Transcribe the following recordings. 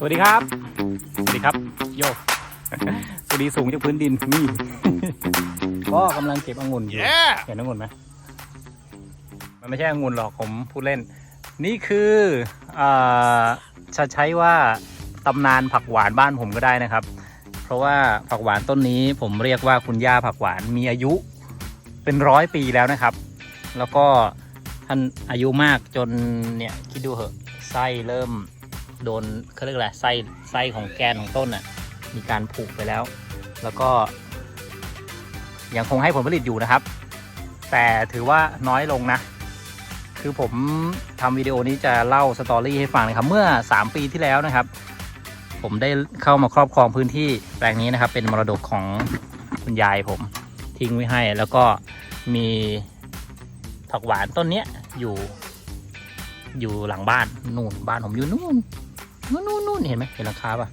สวัสดีครับ สวัสดีครับ โยสวัสดีสูงจากพื้นดินนี่ ก็กำลังเก็บองุ่นอยู่เห็นองุ่นไหมมันไม่ใช่องุ่นหรอกผมพูดเล่น นี่คืออ่าจะใช้ว่าตำนานผักหวานบ้านผมก็ได้นะครับ เพราะว่าผักหวานต้นนี้ผมเรียกว่าคุณย่าผักหวานมีอายุเป็นร้อยปีแล้วนะครับ แล้วก็ท่านอายุมากจนเนี่ยคิดดูเหอะไส้เริ่ม โดนเขาเรียกอะไรไส้ไส้ของแกนของต้นอะ มีการผุไปแล้ว แล้วก็ ยังคงให้ผลผลิตอยู่นะครับ แต่ถือว่าน้อยลงนะ คือผมทำวิดีโอนี้จะเล่าสตอรี่ให้ฟังนะครับ เมื่อ 3 ปีที่แล้วนะครับ ผมได้เข้ามาครอบครองพื้นที่แปลงนี้นะครับ เป็นมรดกของคุณยายผมทิ้งไว้ให้ แล้วก็มีผักหวานต้นเนี้ยอยู่อยู่หลังบ้านนู่นบ้านผมอยู่นู่น นู่นนู่นนู่นเห็นไหมเห็นหลังคาปะ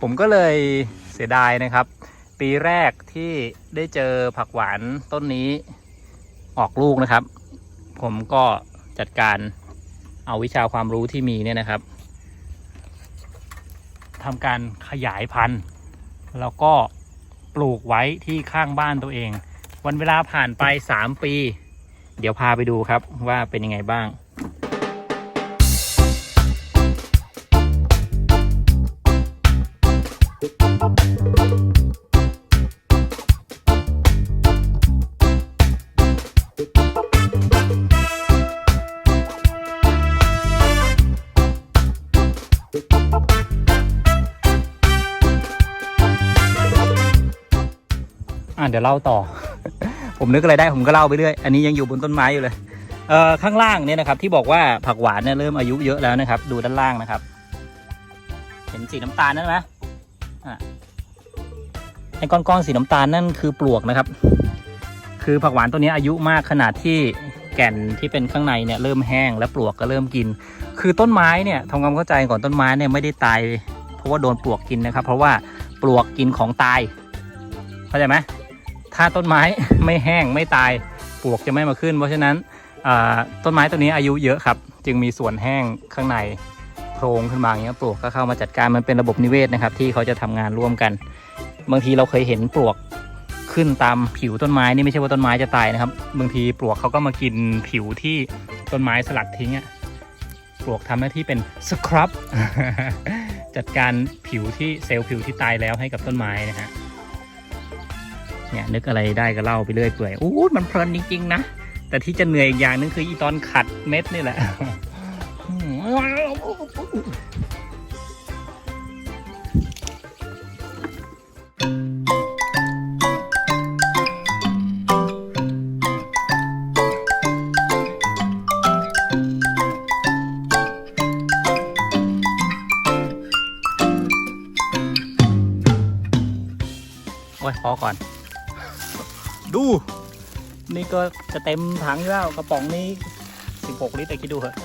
ผมก็เลยเสียดายนะครับ ปีแรกที่ได้เจอผักหวานต้นนี้ออกลูกนะครับ ผมก็จัดการเอาวิชาความรู้ที่มีเนี่ยนะครับทำการขยายพันธุ์แล้วก็ปลูกไว้ที่ข้างบ้านตัวเอง วันเวลาผ่านไป 3 ปี เดี๋ยวพาไปดูครับว่าเป็นยังไงบ้าง อะเดี๋ยวเล่าต่อ ผมนึกอะไรได้ผมก็เล่าไปเรื่อย อันนี้ยังอยู่บนต้นไม้อยู่เลยเอ่อข้างล่างเนี่ยนะครับ ที่บอกว่าผักหวานเนี่ยเริ่มอายุเยอะแล้วนะครับ ดูด้านล่างนะครับ เห็นสีน้ำตาลนั่นไหมอะไอ้ก้อนๆสีน้ำตาลนั่นคือปลวกนะครับ คือผักหวานตัวนี้อายุมากขนาดที่แก่นที่เป็นข้างในเนี่ยเริ่มแห้งและปลวกก็เริ่มกิน คือต้นไม้เนี่ยทำความเข้าใจก่อนต้นไม้เนี่ยไม่ได้ตาย เพราะว่าโดนปลวกกินนะครับ เพราะว่าปลวกกินของตาย เข้าใจไหม ถ้าต้นไม้ไม่แห้งไม่ตายปลวกจะไม่มาขึ้น เพราะฉะนั้นต้นไม้ตัวนี้อายุเยอะครับ จึงมีส่วนแห้งข้างในโพรงขึ้นมาอย่างเงี้ยปลวกก็เข้ามาจัดการมันเป็นระบบนิเวศนะครับ ที่เขาจะทำงานร่วมกัน บางทีเราเคยเห็นปลวกขึ้นตามผิวต้นไม้นี่ไม่ใช่ว่าต้นไม้จะตายนะครับ บางทีปลวกเขาก็มากินผิวที่ต้นไม้สลัดทิ้งอะปลวกทำหน้าที่เป็นสครับจัดการผิวที่เซลล์ผิวที่ตายแล้วให้กับต้นไม้นะฮะ เนี่ยนึกอะไรได้ก็เล่าไปเรื่อยเปื่อยอู้มันเพลินจริงๆนะ แต่ที่จะเหนื่อยอีกอย่างนึงคืออีตอนขัดเม็ดนี่แหละโอ้ยพอก่อน ดู นี่ก็จะเต็มถังแล้วกระป๋องนี้ 16 ลิตรแต่คิดดูเถอะ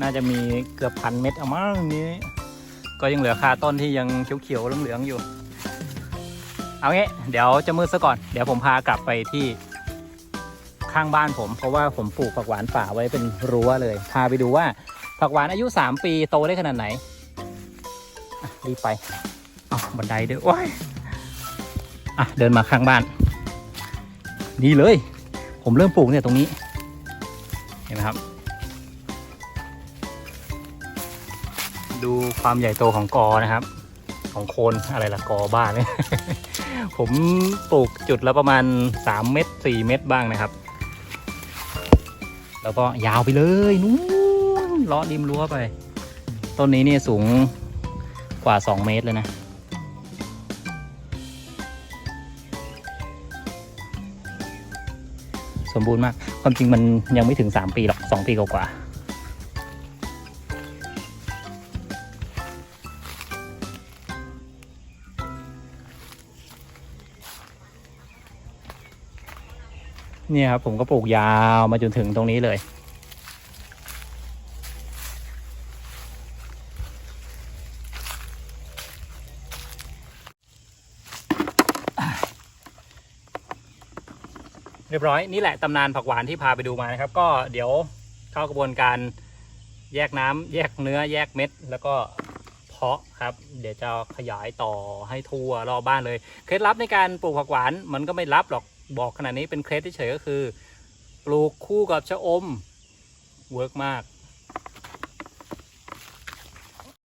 น่าจะมีเกือบพันเม็ดเอามั้งนี้ ก็ยังเหลือคาต้นที่ยังเขียวๆเหลืองๆอยู่ เอางี้เดี๋ยวจะมืดซะก่อน เดี๋ยวผมพากลับไปที่ข้างบ้านผม เพราะว่าผมปลูกผักหวานป่าไว้เป็นรั้วเลย พาไปดูว่าผักหวานอายุ 3 ปีโตได้ขนาดไหนรีบไป เอาบันไดด้วยโอ้ยอะ เดินมาข้างบ้าน นี่เลย ผมเริ่มปลูกเนี่ยตรงนี้ เห็นไหมครับ ดูความใหญ่โตของกอนะครับ ของโคนอะไรล่ะกอบ้านเนี่ยผมปลูกจุดละประมาณ 3 เมตร 4 เมตรบ้างนะครับ แล้วก็ยาวไปเลยนู้นลาะริมรั้วไป ต้นนี้เนี่ยสูงกว่า 2 เมตรเลยนะ สมบูรณ์มาก ความจริงมันยังไม่ถึง 3 ปีหรอก 2 ปีกว่าเนี่ยครับผมก็ปลูกยาวมาจนถึงตรงนี้เลย เรียบร้อยนี่แหละตำนานผักหวานที่พาไปดูมานะครับ ก็เดี๋ยวเข้ากระบวนการแยกน้ำแยกเนื้อแยกเม็ด แล้วก็เพาะครับ เดี๋ยวจะขยายต่อให้ทั่วรอบบ้านเลยเคล็ดลับในการปลูกผักหวานมันก็ไม่ลับหรอกบอกขนาดนี้เป็นเคล็ดที่เฉยก็คือ ปลูกคู่กับชะอมเวิร์กมาก